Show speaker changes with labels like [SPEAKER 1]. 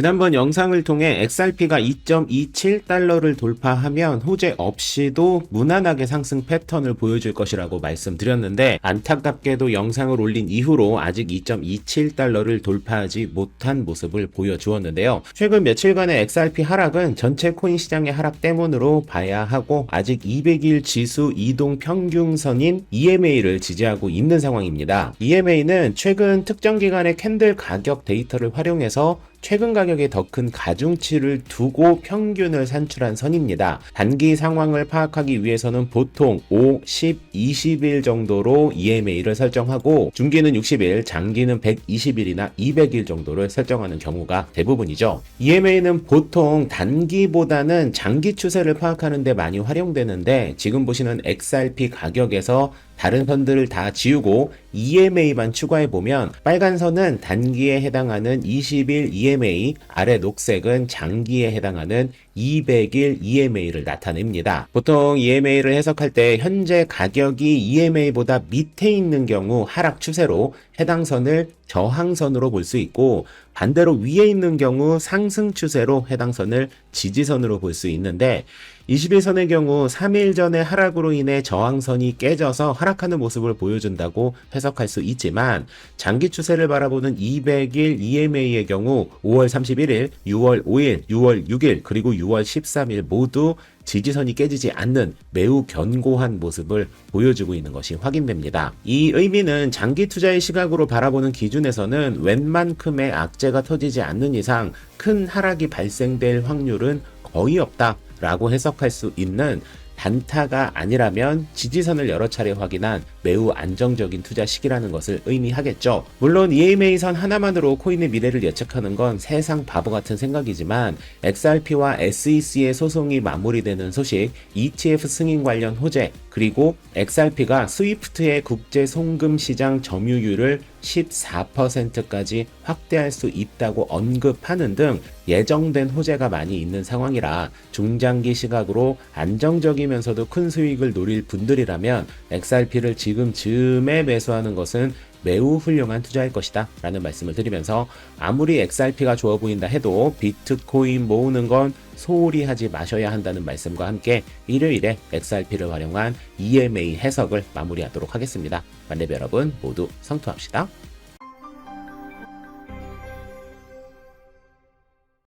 [SPEAKER 1] 지난번 영상을 통해 XRP가 2.27달러를 돌파하면 호재 없이도 무난하게 상승 패턴을 보여줄 것이라고 말씀드렸는데 안타깝게도 영상을 올린 이후로 아직 2.27달러를 돌파하지 못한 모습을 보여주었는데요. 최근 며칠간의 XRP 하락은 전체 코인 시장의 하락 때문으로 봐야 하고 아직 200일 지수 이동 평균선인 EMA를 지지하고 있는 상황입니다. EMA는 최근 특정 기간의 캔들 가격 데이터를 활용해서 최근 가격에 더 큰 가중치를 두고 평균을 산출한 선입니다. 단기 상황을 파악하기 위해서는 보통 5, 10, 20일 정도로 EMA를 설정하고 중기는 60일, 장기는 120일이나 200일 정도를 설정하는 경우가 대부분이죠. EMA는 보통 단기보다는 장기 추세를 파악하는 데 많이 활용되는데 지금 보시는 XRP 가격에서 다른 선들을 다 지우고 EMA만 추가해 보면 빨간 선은 단기에 해당하는 20일 EMA, 아래 녹색은 장기에 해당하는 200일 EMA를 나타냅니다. 보통 EMA를 해석할 때 현재 가격이 EMA보다 밑에 있는 경우 하락 추세로 해당 선을 저항선으로 볼 수 있고 반대로 위에 있는 경우 상승 추세로 해당 선을 지지선으로 볼 수 있는데 21선의 경우 3일 전의 하락으로 인해 저항선이 깨져서 하락하는 모습을 보여준다고 해석할 수 있지만 장기 추세를 바라보는 200일 EMA의 경우 5월 31일, 6월 5일, 6월 6일 그리고 6월 13일 모두 지지선이 깨지지 않는 매우 견고한 모습을 보여주고 있는 것이 확인됩니다. 이 의미는 장기 투자의 시각으로 바라보는 기준에서는 웬만큼의 악재가 터지지 않는 이상 큰 하락이 발생될 확률은 거의 없다. 라고 해석할 수 있는 단타가 아니라면 지지선을 여러 차례 확인한 매우 안정적인 투자 시기라는 것을 의미하겠죠. 물론 EMA선 하나만으로 코인의 미래를 예측하는 건 세상 바보 같은 생각이지만 XRP와 SEC의 소송이 마무리되는 소식, ETF 승인 관련 호재, 그리고 XRP가 스위프트의 국제 송금 시장 점유율을 14%까지 확대할 수 있다고 언급하는 등 예정된 호재가 많이 있는 상황이라 중장기 시각으로 안정적이면서도 큰 수익을 노릴 분들이라면 XRP를 지금 즈음에 매수하는 것은 매우 훌륭한 투자일 것이다 라는 말씀을 드리면서 아무리 XRP가 좋아 보인다 해도 비트코인 모으는 건 소홀히 하지 마셔야 한다는 말씀과 함께 일요일에 XRP를 활용한 EMA 해석을 마무리하도록 하겠습니다. 만렙 여러분 모두 성투합시다.